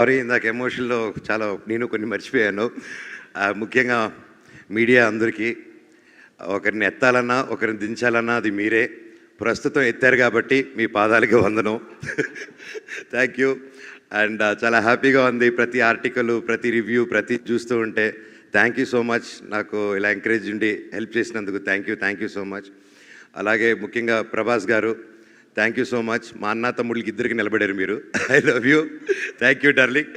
Sorry ఇందాక ఎమోషన్లో చాలా నేను కొన్ని మర్చిపోయాను. ముఖ్యంగా మీడియా అందరికీ ఒకరిని ఎత్తాలన్నా ఒకరిని దించాలన్నా అది మీరే. ప్రస్తుతం ఎత్తారు కాబట్టి మీ పాదాలకి వందనం. థ్యాంక్ యూ అండ్ చాలా హ్యాపీగా ఉంది. ప్రతి ఆర్టికల్ ప్రతి రివ్యూ ప్రతి చూస్తూ ఉంటే థ్యాంక్ యూ సో మచ్ నాకు ఇలా ఎంకరేజ్ ఉండి హెల్ప్ చేసినందుకు thank you thank you so much అలాగే ముఖ్యంగా ప్రభాస్ గారు థ్యాంక్ యూ సో మచ్ మా అన్న తమ్ముళ్ళకి ఇద్దరికి నిలబడారు మీరు. I love you thank you darling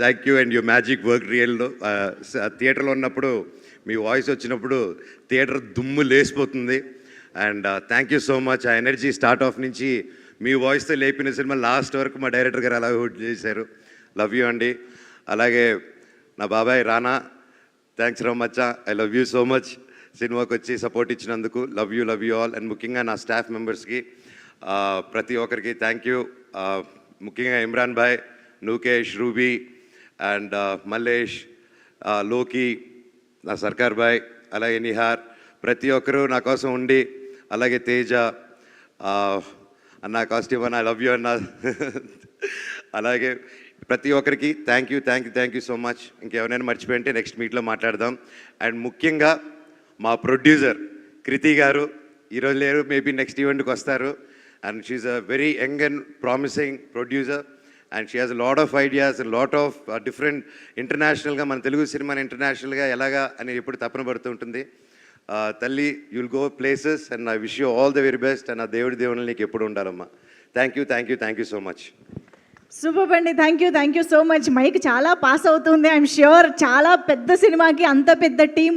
thank you and you magic work రియల్లో థియేటర్లో ఉన్నప్పుడు మీ వాయిస్ వచ్చినప్పుడు థియేటర్ దుమ్ము లేసిపోతుంది. And thank you so much ఆ ఎనర్జీ స్టార్ట్ ఆఫ్ నుంచి మీ వాయిస్తో లేపిన సినిమా లాస్ట్ వరకు మా డైరెక్టర్ గారు అలా హోల్డ్ చేశారు. లవ్ యూ అండి అలాగే నా బాబాయ్ Rana. Thanks so much I love you so much సినిమాకి వచ్చి సపోర్ట్ ఇచ్చినందుకు love you love you all and ముఖ్యంగా నా స్టాఫ్ మెంబర్స్కి ప్రతి ఒక్కరికి థ్యాంక్ యూ ముఖ్యంగా ఇమ్రాన్ భాయ్ నూకేష్ రూబీ అండ్ మల్లేష్లోకి నా సర్కార్ భాయ్ అలాగే నిహార్ ప్రతి ఒక్కరూ నా కోసం ఉండి అలాగే తేజ అన్న కాస్ట్యూమ్ అన్న ఐ లవ్ యూ అన్న. అలాగే ప్రతి ఒక్కరికి thank you thank you thank you so much ఇంకెవరైనా మర్చిపోయింటే నెక్స్ట్ మీట్లో మాట్లాడదాం. అండ్ ముఖ్యంగా మా ప్రొడ్యూసర్ కృతి గారు. ఈరోజు లేరు మేబీ నెక్స్ట్ ఈవెంట్కి వస్తారు. And she a very young and promising producer and she has lot of ideas lot of different ఇంటర్నేషనల్గా మన తెలుగు సినిమాని ఇంటర్నేషనల్గా ఎలాగా అని ఎప్పుడు తపన పడుతూ ఉంటుంది. తల్లి you'll go places and I wish you all the very best and ఆ దేవుడి దేవుని నీకు ఎప్పుడు ఉండాలమ్మా. Thank you thank you thank you so much super అండి thank you thank you so much mike చాలా పాస్ అవుతుంది ఐఎమ్ ష్యూర్ చాలా పెద్ద సినిమాకి అంత పెద్ద టీం